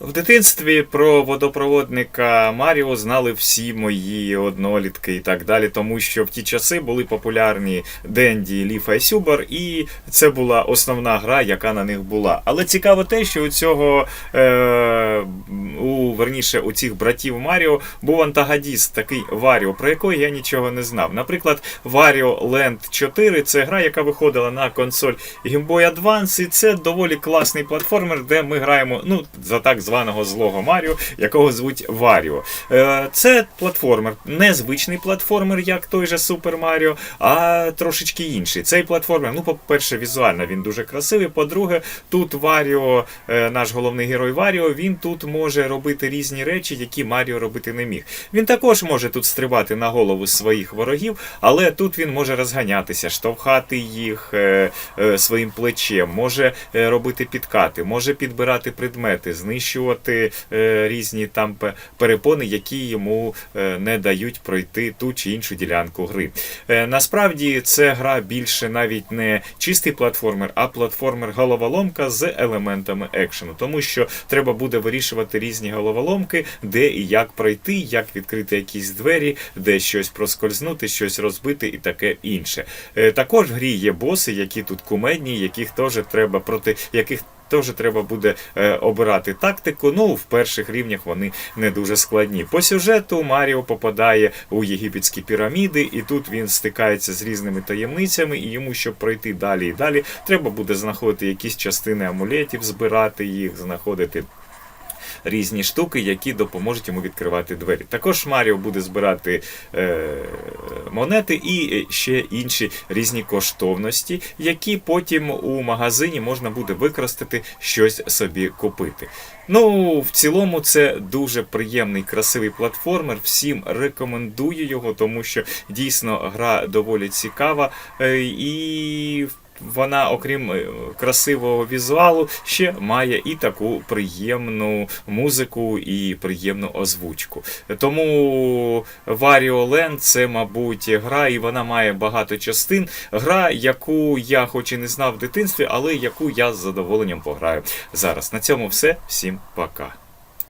В дитинстві про водопроводника Маріо знали всі мої однолітки і так далі, тому що в ті часи були популярні Денді, Ліфа і Сюбар, і це була основна гра, яка на них була. Але цікаво те, що у цього е, у верніше у цих братів Маріо був антагоніст, такий Варіо, про якого я нічого не знав. Наприклад, Wario Land 4 це гра, яка виходила на консоль Game Boy Advance, і це доволі класний платформер, де ми граємо ну, за так званого злого Маріо, якого звуть Варіо. Е, Це платформер, незвичний платформер, як той же Супер Маріо, а трошечки інший. Цей платформер, ну, по-перше, візуально він дуже красивий. По-друге, тут Варіо, е, наш головний герой Варіо, він тут може робити різні речі, які Маріо робити не міг. Він також може тут стрибати на голову своїх ворогів, але тут він може розганятися, штовхати їх е, своїм плечем, може робити підкати, може підбирати предмети, знищувати е, різні там перепони, які йому е, не дають пройти ту чи іншу ділянку гри. Е, Насправді це гра більше навіть не чистий платформер, а платформер головоломка з елементами екшену, тому що треба буде вирішувати різні головоломки, де і як пройти, як відкрити якісь двері, де щось проскользнути, щось розбити і таке інше. Також в грі є боси, які тут кумедні, яких теж треба проти яких. Теж треба буде е, обирати тактику. Ну, в перших рівнях вони не дуже складні. По сюжету Маріо попадає у єгипетські піраміди, і тут він стикається з різними таємницями, і йому, щоб пройти далі і далі, треба буде знаходити якісь частини амулетів, збирати їх, знаходити різні штуки, які допоможуть йому відкривати двері. Також Маріо буде збирати е, монети і ще інші різні коштовності, які потім у магазині можна буде використати щось собі купити. Ну, в цілому, це дуже приємний, красивий платформер. Всім рекомендую його, тому що дійсно гра доволі цікава е, і. Вона, окрім е, красивого візуалу, ще має і таку приємну музику і приємну озвучку. Тому Wario Land це, мабуть, гра, і вона має багато частин. Гра, яку я хоч і не знав в дитинстві, але яку я з задоволенням пограю зараз. На цьому все. Всім пока.